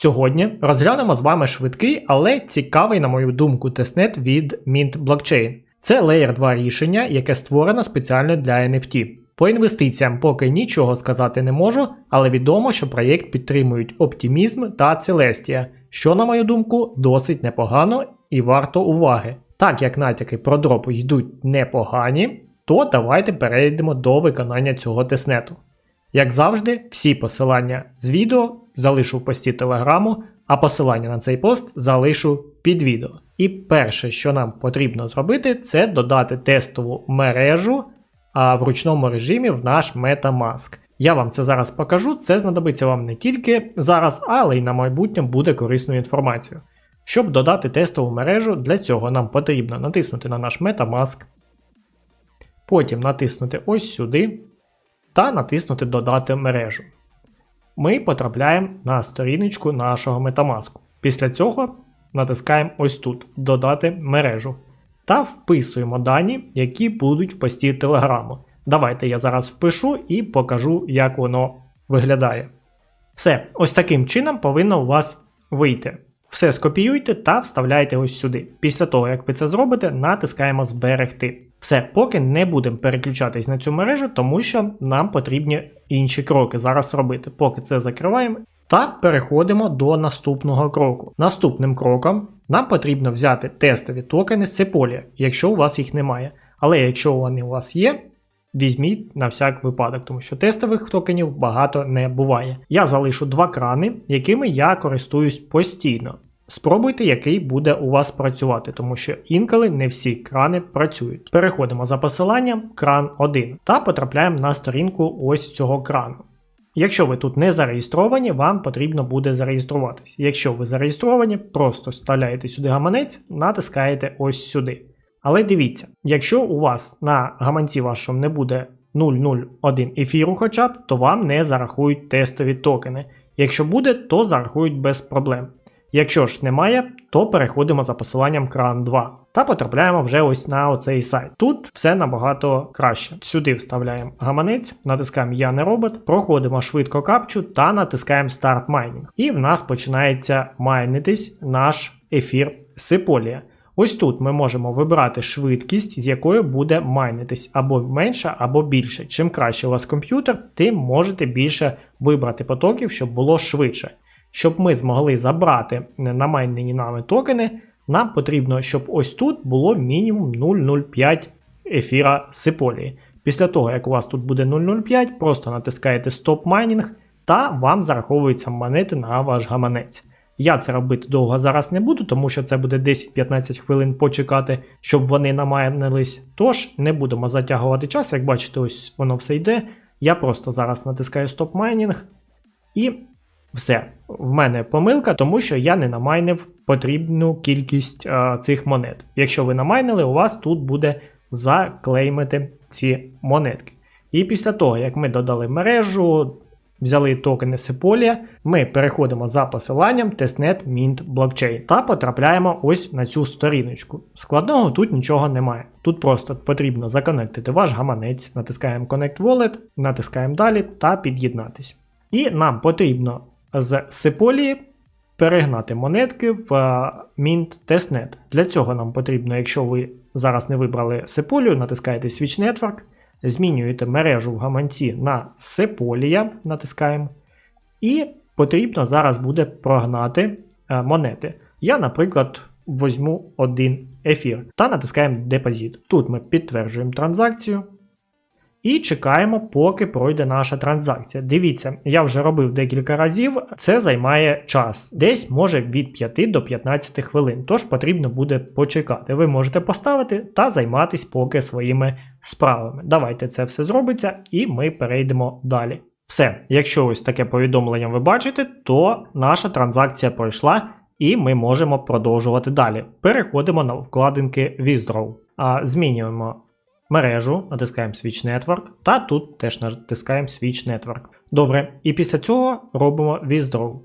Сьогодні розглянемо з вами швидкий, але цікавий, на мою думку, тестнет від Mint Blockchain. Це Layer 2 рішення, яке створено спеціально для NFT. По інвестиціям поки нічого сказати не можу, але відомо, що проєкт підтримують Optimism та Celestia, що, на мою думку, досить непогано і варто уваги. Так як натяки про дроп йдуть непогані, то давайте перейдемо до виконання цього тестнету. Як завжди, всі посилання з відео залишу в пості телеграму, а посилання на цей пост залишу під відео. І перше, що нам потрібно зробити, це додати тестову мережу а в ручному режимі в наш Metamask. Я вам це зараз покажу, це знадобиться вам не тільки зараз, але й на майбутнє буде корисною інформацією. Щоб додати тестову мережу, для цього нам потрібно натиснути на наш Metamask, потім натиснути ось сюди та натиснути Додати мережу. Ми потрапляємо на сторіночку нашого Metamask. Після цього натискаємо ось тут Додати мережу та вписуємо дані, які будуть в пості Телеграму. Давайте я зараз впишу і покажу, як воно виглядає. Все, ось таким чином повинно у вас вийти. Все скопіюйте та вставляйте ось сюди. Після того, як ви це зробите, натискаємо Зберегти. Все, поки не будемо переключатись на цю мережу, тому що нам потрібні інші кроки зараз робити. Поки це закриваємо. Та переходимо до наступного кроку. Наступним кроком нам потрібно взяти тестові токени з Sepolia, якщо у вас їх немає. Але якщо вони у вас є, візьміть на всяк випадок, тому що тестових токенів багато не буває. Я залишу два крани, якими я користуюсь постійно. Спробуйте, який буде у вас працювати, тому що інколи не всі крани працюють. Переходимо за посиланням кран 1 та потрапляємо на сторінку ось цього крану. Якщо ви тут не зареєстровані, вам потрібно буде зареєструватись. Якщо ви зареєстровані, просто вставляєте сюди гаманець, натискаєте ось сюди. Але дивіться, якщо у вас на гаманці вашому не буде 001 ефіру хоча б, то вам не зарахують тестові токени. Якщо буде, то зарахують без проблем. Якщо ж немає, то переходимо за посиланням кран 2 та потрапляємо вже ось на оцей сайт. Тут все набагато краще. Сюди вставляємо гаманець, натискаємо Я не робот, проходимо швидко капчу та натискаємо Start Mining. І в нас починається майнитись наш ефір Сиполія. Ось тут ми можемо вибрати швидкість, з якою буде майнитись або менша, або більше. Чим краще у вас комп'ютер, тим можете більше вибрати потоків, щоб було швидше. Щоб ми змогли забрати намайнені нами токени, нам потрібно, щоб ось тут було мінімум 0,05 ефіра сиполії. Після того, як у вас тут буде 0,05, просто натискаєте Stop Mining та вам зараховуються монети на ваш гаманець. Я це робити довго зараз не буду, тому що це буде 10-15 хвилин почекати, щоб вони намайнились. Тож не будемо затягувати час, як бачите, ось воно все йде. Я просто зараз натискаю Stop Mining і все. В мене помилка, тому що я не намайнив потрібну кількість а, цих монет. Якщо ви намайнили, у вас тут буде заклеймити ці монетки. І після того, як ми додали мережу, взяли токени Сеполія, ми переходимо за посиланням Testnet Mint Blockchain та потрапляємо ось на цю сторіночку. Складного тут нічого немає. Тут просто потрібно законектити ваш гаманець, натискаємо Connect Wallet, натискаємо далі та під'єднатися. І нам потрібно з Сеполії перегнати монетки в Mint Testnet. Для цього нам потрібно, якщо ви зараз не вибрали Сеполію, натискаєте Switch Network, змінюєте мережу в гаманці на Сеполія, натискаємо. І потрібно зараз буде прогнати монети. Я, наприклад, візьму один ефір та натискаємо депозит. Тут ми підтверджуємо транзакцію. І чекаємо, поки пройде наша транзакція. Дивіться, я вже робив декілька разів, це займає час, десь може від 5 до 15 хвилин, тож потрібно буде почекати. Ви можете поставити та займатись поки своїми справами. Давайте це все зробиться, і ми перейдемо далі. Все, якщо ось таке повідомлення ви бачите, то наша транзакція пройшла. І ми можемо продовжувати далі. Переходимо на вкладинки Withdraw. А, Змінюємо мережу, натискаємо Switch Network, та тут теж натискаємо Switch Network. Добре, і після цього робимо Withdraw.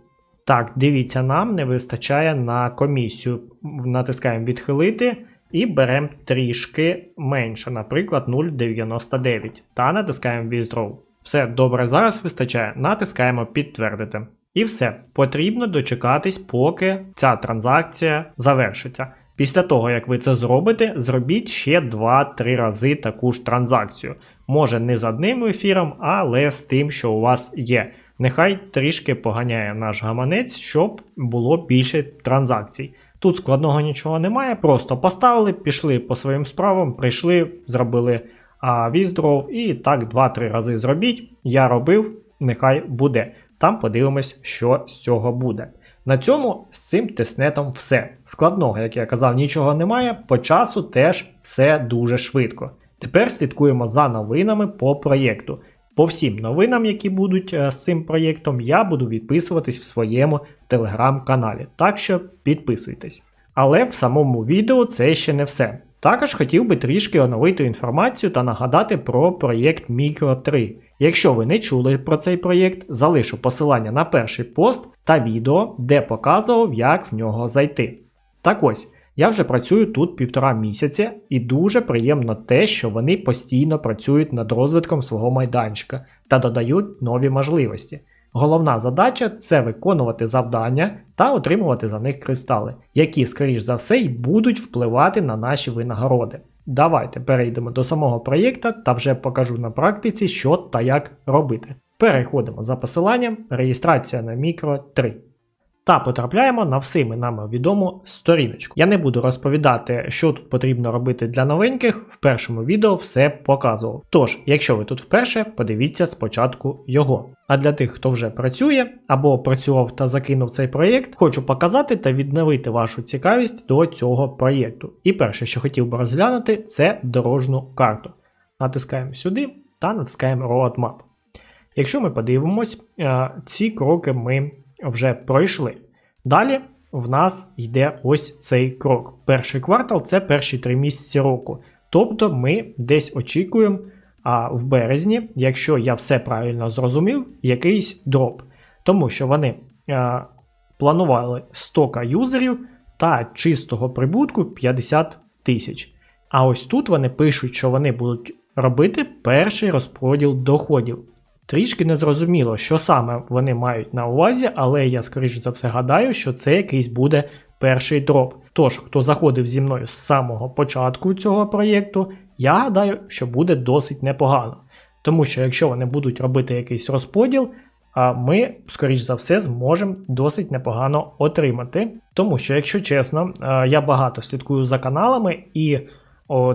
Так, дивіться, нам не вистачає на комісію. Натискаємо відхилити і беремо трішки менше, наприклад, 0,99. Та натискаємо Withdraw. Все добре, зараз вистачає. Натискаємо підтвердити. І все, потрібно дочекатись, поки ця транзакція завершиться. Після того, як ви це зробите, зробіть ще 2-3 рази таку ж транзакцію. Може не з одним ефіром, але з тим, що у вас є. Нехай трішки поганяє наш гаманець, щоб було більше транзакцій. Тут складного нічого немає, просто поставили, пішли по своїм справам, прийшли, зробили withdraw і так 2-3 рази зробіть. Я робив, нехай буде. Там подивимось, що з цього буде. На цьому з цим тестнетом все. Складного, як я казав, нічого немає. По часу теж все дуже швидко. Тепер слідкуємо за новинами по проєкту. По всім новинам, які будуть е, з цим проєктом, я буду відписуватись в своєму телеграм-каналі. Так що підписуйтесь. Але в самому відео це ще не все. Також хотів би трішки оновити інформацію та нагадати про проєкт Micro 3. Якщо ви не чули про цей проєкт, залишу посилання на перший пост та відео, де показував, як в нього зайти. Так ось, я вже працюю тут півтора місяця, і дуже приємно те, що вони постійно працюють над розвитком свого майданчика та додають нові можливості. Головна задача це виконувати завдання та отримувати за них кристали, які, скоріш за все, й будуть впливати на наші винагороди. Давайте перейдемо до самого проєкта та вже покажу на практиці, що та як робити. Переходимо за посиланням реєстрація на мікро 3. Та потрапляємо на всіми нам відому сторіночку. Я не буду розповідати, що тут потрібно робити для новеньких, в першому відео все показував. Тож, якщо ви тут вперше, подивіться спочатку його. А для тих, хто вже працює або працював та закинув цей проєкт, хочу показати та відновити вашу цікавість до цього проєкту. І перше, що хотів би розглянути, це дорожну карту. Натискаємо сюди та натискаємо Roadmap. Якщо ми подивимось, е, ці кроки ми вже пройшли. Далі в нас йде ось цей крок. Перший квартал це перші три місяці року. Тобто ми десь очікуємо а в березні, якщо я все правильно зрозумів, якийсь дроп. Тому що вони а, планували 100к юзерів та чистого прибутку 50 тисяч. А ось тут вони пишуть, що вони будуть робити перший розподіл доходів. Трішки незрозуміло, що саме вони мають на увазі, але я скоріш за все гадаю, що це якийсь буде перший дроп. Тож, хто заходив зі мною з самого початку цього проєкту, я гадаю, що буде досить непогано. Тому що якщо вони будуть робити якийсь розподіл, ми, скоріш за все, зможемо досить непогано отримати. Тому що, якщо чесно, я багато слідкую за каналами, і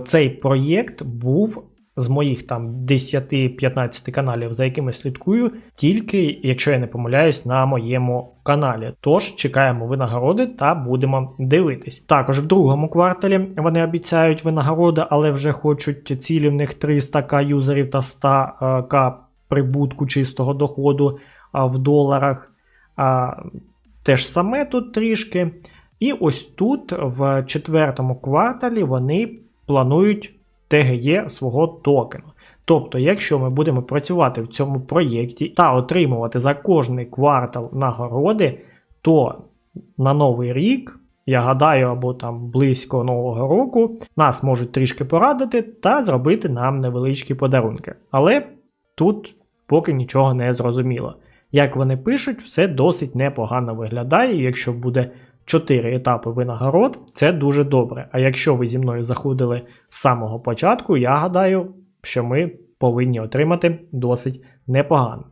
цей проєкт був з моїх там 10-15 каналів, за якими слідкую, тільки, якщо я не помиляюсь, на моєму каналі. Тож чекаємо винагороди та будемо дивитись. Також в другому кварталі вони обіцяють винагороди, але вже хочуть цілі в них 300к юзерів та 100к прибутку чистого доходу в доларах. Те ж саме тут трішки. І ось тут, в четвертому кварталі, вони планують ТГЄ свого токену. Тобто, якщо ми будемо працювати в цьому проєкті та отримувати за кожний квартал нагороди, то на новий рік, я гадаю, або там близько нового року, нас можуть трішки порадити та зробити нам невеличкі подарунки. Але тут поки нічого не зрозуміло. Як вони пишуть, все досить непогано виглядає, якщо буде 4 етапи винагород це дуже добре. А якщо ви зі мною заходили з самого початку, я гадаю, що ми повинні отримати досить непогано.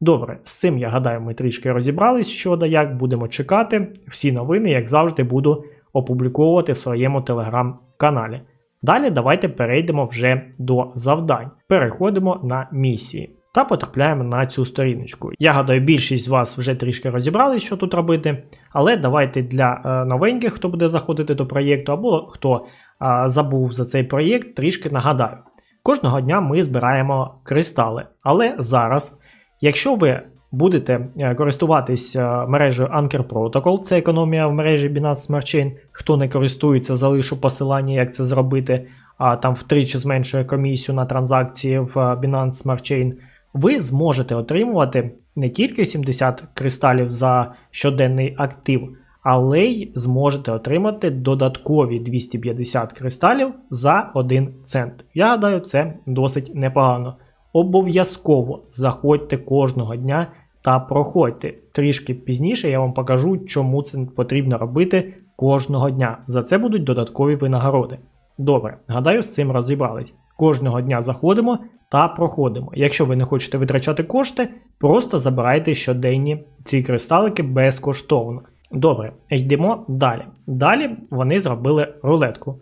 Добре, з цим я гадаю, ми трішки розібрались щодо як будемо чекати. Всі новини, як завжди, буду опубліковувати в своєму телеграм-каналі. Далі давайте перейдемо вже до завдань. Переходимо на місії та потрапляємо на цю сторіночку. Я гадаю, більшість з вас вже трішки розібрали, що тут робити, але давайте для е, новеньких, хто буде заходити до проєкту, або хто е, забув за цей проєкт, трішки нагадаю. Кожного дня ми збираємо кристали, але зараз, якщо ви будете е, користуватись мережею Anker Protocol, це економія в мережі Binance Smart Chain, хто не користується, залишу посилання, як це зробити, а там втричі зменшує комісію на транзакції в Binance Smart Chain, ви зможете отримувати не тільки 70 кристалів за щоденний актив, але й зможете отримати додаткові 250 кристалів за 1 цент. Я гадаю, це досить непогано. Обов'язково заходьте кожного дня та проходьте. Трішки пізніше я вам покажу, чому це потрібно робити кожного дня. За це будуть додаткові винагороди. Добре, гадаю, з цим розібрались. Кожного дня заходимо та проходимо. Якщо ви не хочете витрачати кошти, просто забирайте щоденні ці кристалики безкоштовно. Добре, йдемо далі. Далі вони зробили рулетку.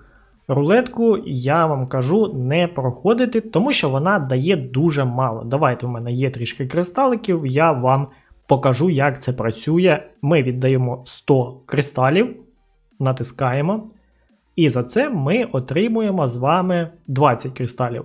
Рулетку я вам кажу не проходити, тому що вона дає дуже мало. Давайте в мене є трішки кристаликів, я вам покажу, як це працює. Ми віддаємо 100 кристалів, натискаємо. І за це ми отримуємо з вами 20 кристалів.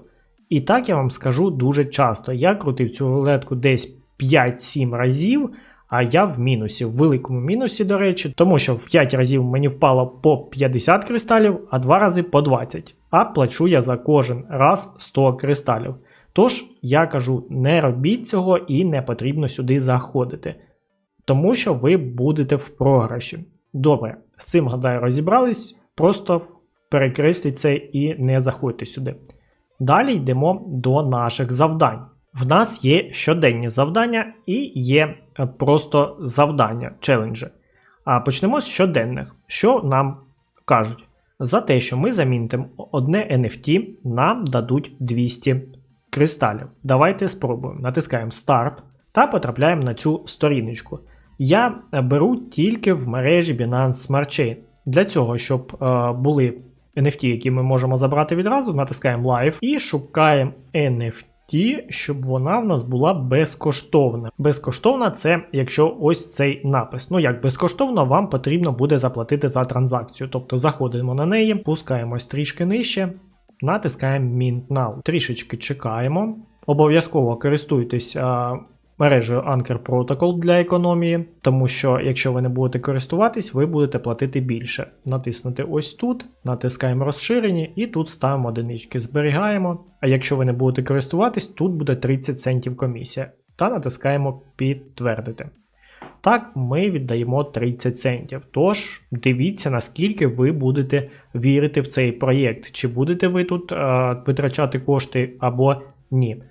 І так я вам скажу дуже часто. Я крутив цю рулетку десь 5-7 разів, а я в мінусі, в великому мінусі, до речі, тому що в 5 разів мені впало по 50 кристалів, а 2 рази по 20. А плачу я за кожен раз 100 кристалів. Тож я кажу, не робіть цього і не потрібно сюди заходити. Тому що ви будете в програші. Добре, з цим гадаю розібрались, просто перекресліть це і не заходьте сюди. Далі йдемо до наших завдань. В нас є щоденні завдання і є е, просто завдання, челенджі. А почнемо з щоденних. Що нам кажуть? За те, що ми замінимо одне NFT, нам дадуть 200 кристалів. Давайте спробуємо. Натискаємо старт та потрапляємо на цю сторіночку. Я беру тільки в мережі Binance Smart Chain. Для цього, щоб е, були NFT, які ми можемо забрати відразу, натискаємо Live і шукаємо NFT, щоб вона в нас була безкоштовна. Безкоштовна це якщо ось цей напис. Ну як безкоштовно, вам потрібно буде заплатити за транзакцію. Тобто заходимо на неї, пускаємось трішки нижче, натискаємо Mint Now. Трішечки чекаємо. Обов'язково користуйтесь мережею Anker Protocol для економії, тому що якщо ви не будете користуватись, ви будете платити більше. Натиснути ось тут, натискаємо розширені і тут ставимо одинички, зберігаємо. А якщо ви не будете користуватись, тут буде 30 центів комісія. Та натискаємо підтвердити. Так, ми віддаємо 30 центів. Тож дивіться, наскільки ви будете вірити в цей проєкт. Чи будете ви тут е, витрачати кошти або ні.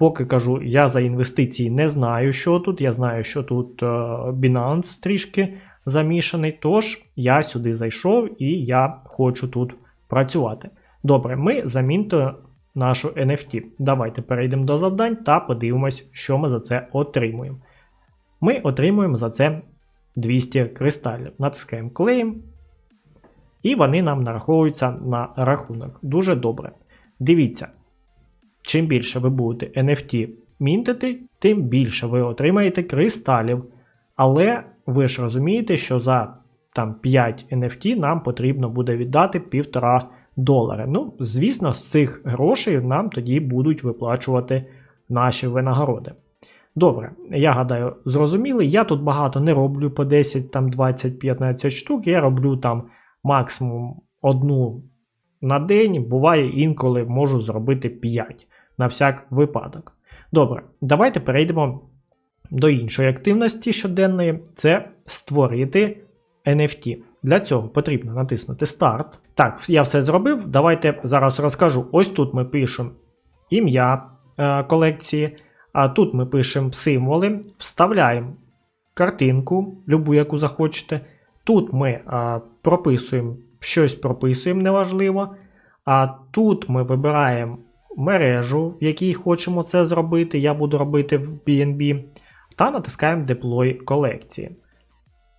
Поки кажу, я за інвестиції не знаю, що тут. Я знаю, що тут е, Binance трішки замішаний. Тож я сюди зайшов і я хочу тут працювати. Добре, ми замінили нашу NFT. Давайте перейдемо до завдань та подивимось, що ми за це отримуємо. Ми отримуємо за це 200 кристалів. Натискаємо Claim, і вони нам нараховуються на рахунок. Дуже добре. Дивіться, чим більше ви будете NFT мінтити, тим більше ви отримаєте кристалів. Але ви ж розумієте, що за там 5 NFT нам потрібно буде віддати 1,5 долари. Ну, звісно, з цих грошей нам тоді будуть виплачувати наші винагороди. Добре, я гадаю, зрозуміли. Я тут багато не роблю по 10, там 20, 15 штук. Я роблю там максимум одну на день. Буває інколи можу зробити 5 на всяк випадок. Добре, давайте перейдемо до іншої активності щоденної це створити NFT. Для цього потрібно натиснути Старт. Так, я все зробив. Давайте зараз розкажу. Ось тут ми пишемо ім'я е, колекції. А тут ми пишемо символи, вставляємо картинку, любу, яку захочете. Тут ми а, прописуємо щось прописуємо, неважливо. А тут ми вибираємо мережу, в якій хочемо це зробити. Я буду робити в BNB. Та натискаємо Deploy колекції.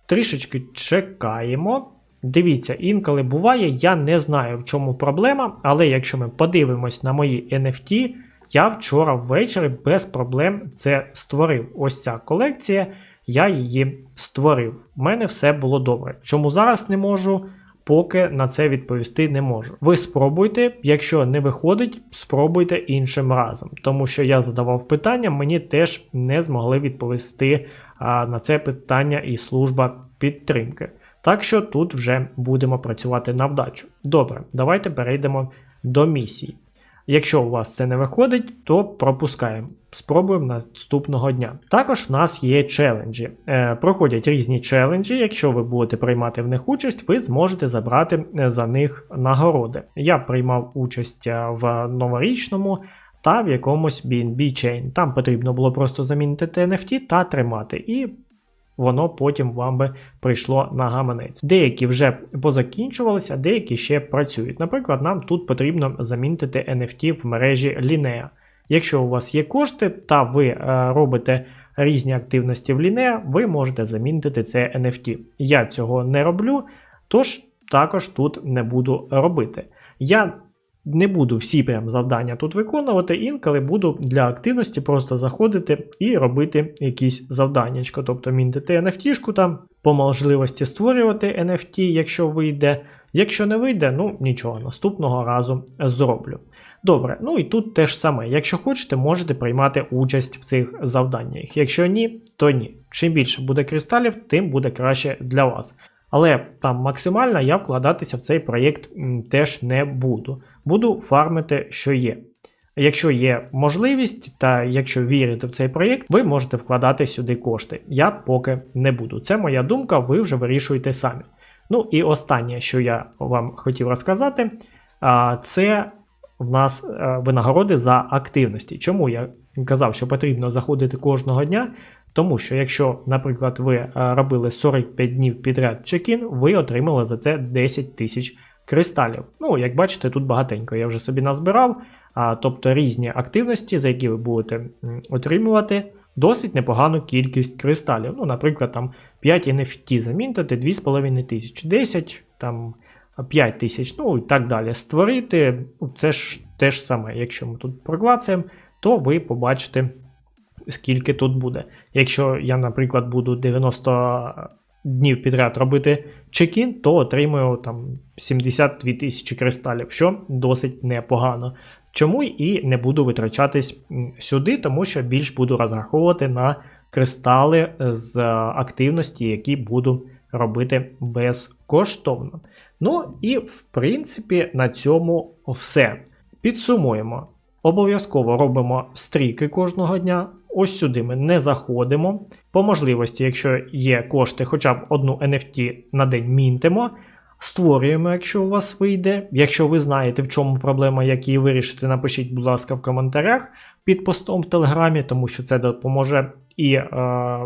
Трішечки чекаємо. Дивіться, інколи буває, я не знаю, в чому проблема, але якщо ми подивимось на мої NFT, я вчора ввечері без проблем це створив. Ось ця колекція, я її створив. У мене все було добре. Чому зараз не можу? Поки на це відповісти не можу. Ви спробуйте, якщо не виходить, спробуйте іншим разом. Тому що я задавав питання, мені теж не змогли відповісти а, на це питання і служба підтримки. Так що тут вже будемо працювати на вдачу. Добре, давайте перейдемо до місії. Якщо у вас це не виходить, то пропускаємо. Спробуємо наступного дня. Також в нас є челенджі. Е, проходять різні челенджі. Якщо ви будете приймати в них участь, ви зможете забрати е, за них нагороди. Я приймав участь е, в новорічному та в якомусь BNB Chain. Там потрібно було просто замінити NFT та тримати. І воно потім вам би прийшло на гаманець. Деякі вже позакінчувалися, деякі ще працюють. Наприклад, нам тут потрібно замінити NFT в мережі Linea. Якщо у вас є кошти та ви е, робите різні активності в Linea, ви можете замінити це NFT. Я цього не роблю, тож також тут не буду робити. Я не буду всі прям завдання тут виконувати, інколи буду для активності просто заходити і робити якісь завдання. Тобто мінтити NFT там, по можливості створювати NFT, якщо вийде. Якщо не вийде, ну нічого, наступного разу зроблю. Добре, ну і тут теж саме. Якщо хочете, можете приймати участь в цих завданнях. Якщо ні, то ні. Чим більше буде кристалів, тим буде краще для вас. Але там максимально я вкладатися в цей проєкт теж не буду. Буду фармити, що є. Якщо є можливість, та якщо вірите в цей проєкт, ви можете вкладати сюди кошти. Я поки не буду. Це моя думка, ви вже вирішуєте самі. Ну і останнє, що я вам хотів розказати, це в нас е, винагороди за активності. Чому я казав, що потрібно заходити кожного дня? Тому що, якщо, наприклад, ви е, робили 45 днів підряд чекін, ви отримали за це 10 тисяч кристалів. Ну, як бачите, тут багатенько я вже собі назбирав, а, тобто різні активності, за які ви будете отримувати досить непогану кількість кристалів. Ну, Наприклад, там 5 NFT замінити, 2,5 тисячі, 10, там 5 тисяч, ну і так далі. Створити, ну, це ж те ж саме. Якщо ми тут проклацаємо, то ви побачите, скільки тут буде. Якщо я, наприклад, буду 90 днів підряд робити чекін, то отримую там 72 тисячі кристалів, що досить непогано. Чому і не буду витрачатись сюди, тому що більш буду розраховувати на кристали з активності, які буду робити безкоштовно. Ну і в принципі на цьому все. Підсумуємо. Обов'язково робимо стріки кожного дня. Ось сюди ми не заходимо. По можливості, якщо є кошти, хоча б одну NFT на день мінтимо. Створюємо, якщо у вас вийде. Якщо ви знаєте, в чому проблема, як її вирішити, напишіть, будь ласка, в коментарях під постом в Телеграмі, тому що це допоможе і е,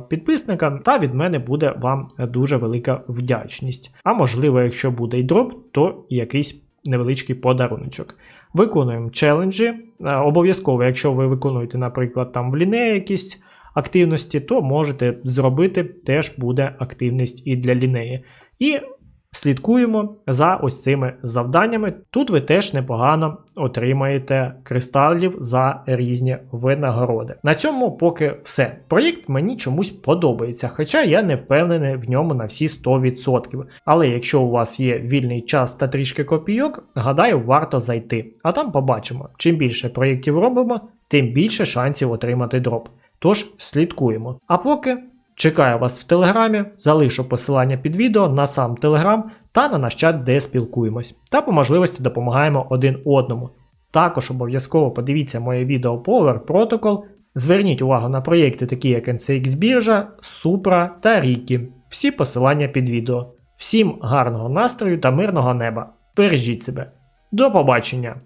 підписникам, та від мене буде вам дуже велика вдячність. А можливо, якщо буде й дроп, то якийсь невеличкий подаруночок. Виконуємо челенджі. Е, обов'язково, якщо ви виконуєте, наприклад, там в ліне якісь активності, то можете зробити, теж буде активність і для лінеї. І слідкуємо за ось цими завданнями. Тут ви теж непогано отримаєте кристалів за різні винагороди. На цьому поки все. Проєкт мені чомусь подобається, хоча я не впевнений в ньому на всі 100%. Але якщо у вас є вільний час та трішки копійок, гадаю, варто зайти. А там побачимо, чим більше проєктів робимо, тим більше шансів отримати дроп. Тож слідкуємо. А поки Чекаю вас в телеграмі, залишу посилання під відео на сам телеграм та на наш чат, де спілкуємось, та по можливості допомагаємо один одному. Також обов'язково подивіться моє відео Power Protocol. Зверніть увагу на проєкти, такі як NCX біржа, Supra та Riki. Всі посилання під відео. Всім гарного настрою та мирного неба. Бережіть себе. До побачення!